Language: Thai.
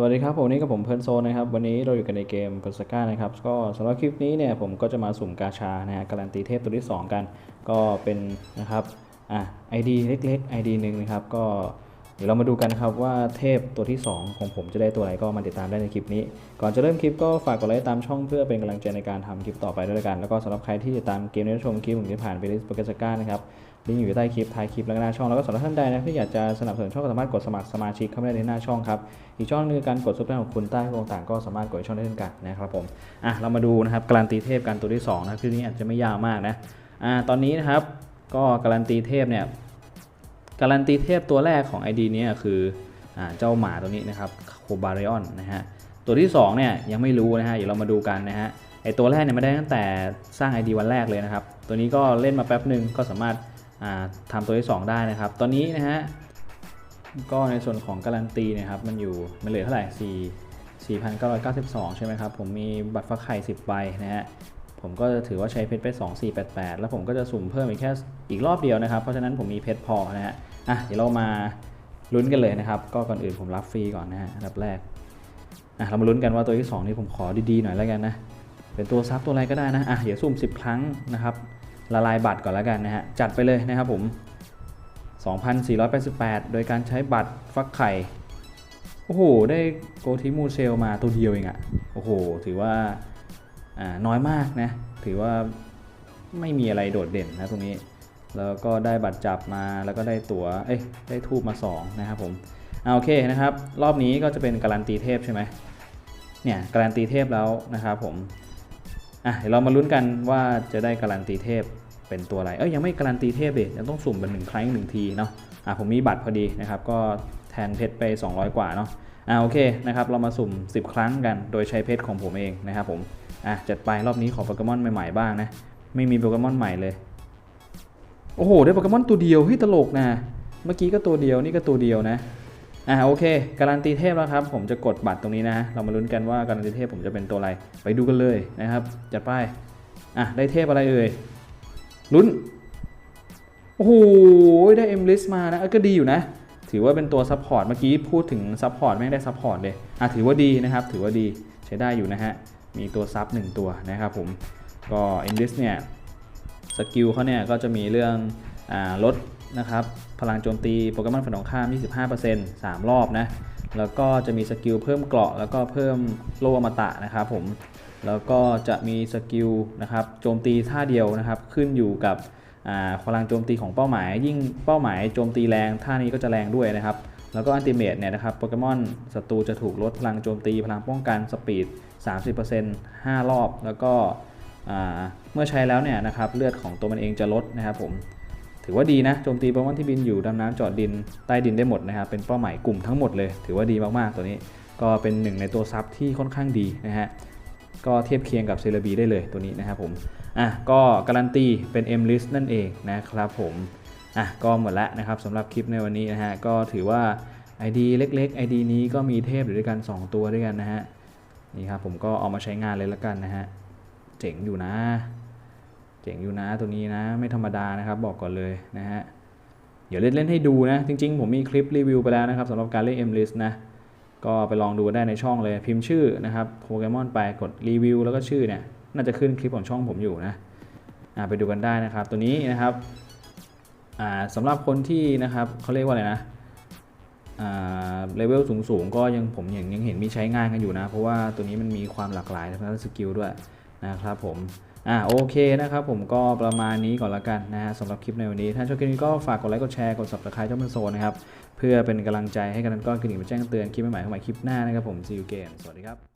สวัสดีครับ ผมนนี้กับผมเพลินโซนะครับ วันนี้เราอยู่กันในเกมเพลสก้านะครับ ก็สำหรับคลิปนี้เนี่ยผมก็จะมาสุ่มกาชานะฮะการันตีเทพตัวที่ 2 กัน ก็เป็นนะครับอะไอดีเล็กๆ ID หนึ่งนะครับ ก็เดี๋ยวเรามาดูกันนะครับว่าเทพตัวที่ 2 ของผมจะได้ตัวอะไรก็มาติดตามได้ในคลิปนี้ ก่อนจะเริ่มคลิปก็ฝากกดไลค์ตามช่องเพื่อเป็นกำลังใจในการทำคลิปต่อไปด้วยกัน แล้วก็สำหรับใครที่ติดตามเกมนี้ชมคลิปผมที่ผ่านไปที่โปรเกสก้านะครับ ลิงก์อยู่ใต้คลิปท้ายคลิปแล้วก็หน้าช่อง แล้วก็สำหรับท่านใดนะที่อยากจะสนับสนุนช่องก็สามารถกดสมัครสมาชิกเข้าไปได้ในหน้าช่องครับอีกช่องนึงคือการกดซุปเปอร์ของคุณใต้ข้อต่างก็สามารถกดช่องได้เช่นกันนะครับผมอะเรามาดูนะครับการันตีเทพกันตัวที่2นะคลิปนี้อาจจะไม่ยาวมากนะอ่าตอนนี้นะครับก็การันตีเทพเนี่ยการันตีเทพตัวแรกของ ID เนี้คืออ่าเจ้าหมาตัวนี้นะครับโคบาริออนนะฮะตัวที่2เนี่ยยังไม่รู้นะฮะเดี๋ยวเรามาดูกันนะฮะไอตัวแรกเนี่ยไม่ได้ตั้งแต่สร้าง ID วันแรกเลยนะครับตัวนี้ก็เล่นมาแป๊บหนึ่งก็สามารถ ทำตัวที่ 2 ได้นะครับ ตอนนี้นะฮะก็ในส่วนของการันตีนะครับมันอยู่มันเหลือเท่าไหร่4 4,992 ใช่ไหมครับ ผมมีบัตรฟักไข่ 10 ใบนะฮะผมก็จะถือว่าใช้เพชรไป 2488 แล้วผมก็จะสุ่มเพิ่มอีกแค่อีกรอบเดียวนะครับ เพราะฉะนั้นผมมีเพชรพอนะฮะอะเดี๋ยวเรามาลุ้นกันเลยนะครับ ก็ก่อนอื่นผมรับฟรีก่อนนะฮะอันดับแรกอะเรามาลุ้นกันว่าตัวที่ 2 นี่ผมขอดีๆหน่อยแล้วกันนะเป็นตัวซับตัวอะไรก็ได้นะอะเดี๋ยวสุ่ม 10 ครั้งนะครับ ละลายบัตรก่อนแล้วกันนะฮะ จัดไปเลยนะครับผม 2,488 โดยการใช้บัตรฟักไข่ โอ้โห ได้โกทิมูเซลมาตัวเดียวเองอะโอ้โห ถือว่าอ่าน้อยมากนะ ถือว่าไม่มีอะไรโดดเด่นนะตรงนี้ แล้วก็ได้บัตรจับมาแล้วก็ได้ตัว๋ว เอ้ย ได้ทูบมา 2 นะครับผมเอาโอเคนะครับ รอบนี้ก็จะเป็นการันตีเทพใช่ไหมเนี่ยการันตีเทพแล้วนะครับผม อะเดี๋ยวเรามาลุ้นกันว่าจะได้การันตีเทพเป็นตัวอะไร เอ้ยยังไม่การันตีเทพเด็ยังต้องสุ่มเป็นหนึ่งครั้งหนึ่งทีเนาะ อะผมมีบัตรพอดีนะครับก็แทนเพชรไป 200 กว่าเนาะ อะโอเคนะครับเรามาสุ่ม 10 ครั้งกันโดยใช้เพชรของผมเองนะครับผม อะจัดไปรอบนี้ขอโปเกมอนใหม่ๆบ้างนะ ไม่มีโปเกมอนใหม่เลย โอ้โหได้โปเกมอนตัวเดียวเฮ้ยตลกนะ เมื่อกี้ก็ตัวเดียวนี่ก็ตัวเดียวนะ อ่าโอเค การันตีเทพแล้วครับ ผมจะกดบัตรตรงนี้นะ เรามาลุ้นกันว่าการันตีเทพผมจะเป็นตัวอะไร ไปดูกันเลยนะครับ จัดไป อะ ได้เทพอะไรเอ่ย ลุ้น โอ้โห ได้เอ็มลิสมานะ ก็ดีอยู่นะ ถือว่าเป็นตัวซัพพอร์ต เมื่อกี้พูดถึงซัพพอร์ตไม่งได้ซัพพอร์ตเลย อะ ถือว่าดีนะครับ ถือว่าดี ใช้ได้อยู่นะฮะ มีตัวซับหนึ่งตัวนะครับผม ก็เอ็มลิสเนี่ย สกิลเขาเนี่ยก็จะมีเรื่องอาลด นะครับ พลังโจมตีโปเกมอนฝันของข้าม 25% 3 รอบนะ แล้วก็จะมีสกิลเพิ่มเกราะ แล้วก็เพิ่มโลอมตะนะครับผม แล้วก็จะมีสกิลนะครับโจมตีท่าเดียวนะครับ ขึ้นอยู่กับพลังโจมตีของเป้าหมาย ยิ่งเป้าหมายโจมตีแรงท่านี้ก็จะแรงด้วยนะครับ แล้วก็อันติเมตเนี่ยนะครับโปเกมอนศัตรูจะถูกลดพลังโจมตี พลังป้องกันสปีด 30% 5 รอบ แล้วก็เมื่อใช้แล้วเนี่ยนะครับเลือดของตัวมันเองจะลดนะครับผม ถือว่าดีนะโจมตีปเกมอนที่บินอยู่ดำน้ำจอดดินใต้ดินได้หมดนะครับเป็นเป้าหมายกลุ่มทั้งหมดเลย ถือว่าดีมากๆตัวนี้ ก็เป็นหนึ่งในตัวซับที่ค่อนข้างดีนะฮะก็เทียบเคียงกับเซเลบีได้เลยตัวนี้นะครับผมอะก็การันตีเป็น M list นั่นเองนะครับผมอะก็หมดล้วนะครับสำหรับคลิปในวันนี้นะฮะก็ถือว่า ID เล็กๆ ID นี้ก็มีเทพอยู่ด้วยกัน 2 ตัวด้วยกันนะฮะนี่ครับผมก็เอามาใช้งานเลยละกันนะฮะเจ๋งอยู่นะ เจ๋งอยู่นะตัวนี้นะ ไม่ธรรมดานะครับ บอกก่อนเลยนะฮะเดี๋ยวเล่นเล่นให้ดูนะ จริงๆ ผมมีคลิปรีวิวไปแล้วนะครับสำหรับการเล่น M list นะ ก็ไปลองดูได้ในช่องเลยพิมพ์ชื่อนะครับโปเกมอนไปกดรีวิวแล้วก็ชื่อเนี่ย น่าจะขึ้นคลิปของช่องผมอยู่นะอ่าไปดูกันได้นะครับ ตัวนี้นะครับอ่าสำหรับคนที่นะครับเขาเรียกว่าอะไรนะอ่าเลเวลสูงๆ ก็ยังผมยังยังเห็นมีใช้งานกันอยู่นะ เพราะว่าตัวนี้มันมีความหลากหลายทางด้านสกิลด้วยนะครับผม อ่าโอเคนะครับผมก็ประมาณนี้ก่อนละกันนะฮะสำหรับคลิปในวันนี้ ถ้าชอบคลิปนี้ก็ฝากกดไลค์กดแชร์กด subscribe ช่องมันโซนนะครับ เพื่อเป็นกำลังใจให้กันนั้นก็กระดิ่งมาแจ้งเตือนคลิปใหม่ๆเข้ามาคลิปหน้านะครับผมซีอูเกมสวัสดีครับ